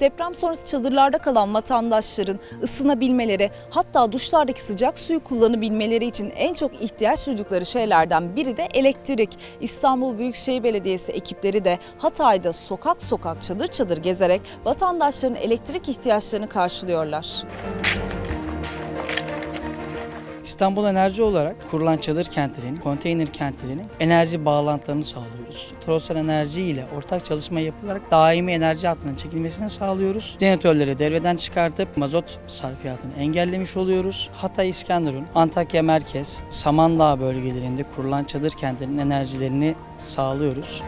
deprem sonrası çadırlarda kalan vatandaşların ısınabilmeleri hatta duşlardaki sıcak suyu kullanabilmeleri için en çok ihtiyaç duydukları şeylerden biri de elektrik. İstanbul Büyükşehir Belediyesi ekipleri de Hatay'da sokak sokak çadır çadır gezerek vatandaşların elektrik ihtiyaçlarını karşılıyorlar. İstanbul Enerji olarak kurulan çadır kentlerinin, konteyner kentlerinin enerji bağlantılarını sağlıyoruz. Torosal Enerji ile ortak çalışma yapılarak daimi enerji hattının çekilmesini sağlıyoruz. Jeneratörleri devreden çıkartıp mazot sarfiyatını engellemiş oluyoruz. Hatay İskenderun, Antakya Merkez, Samandağ bölgelerinde kurulan çadır kentlerinin enerjilerini sağlıyoruz.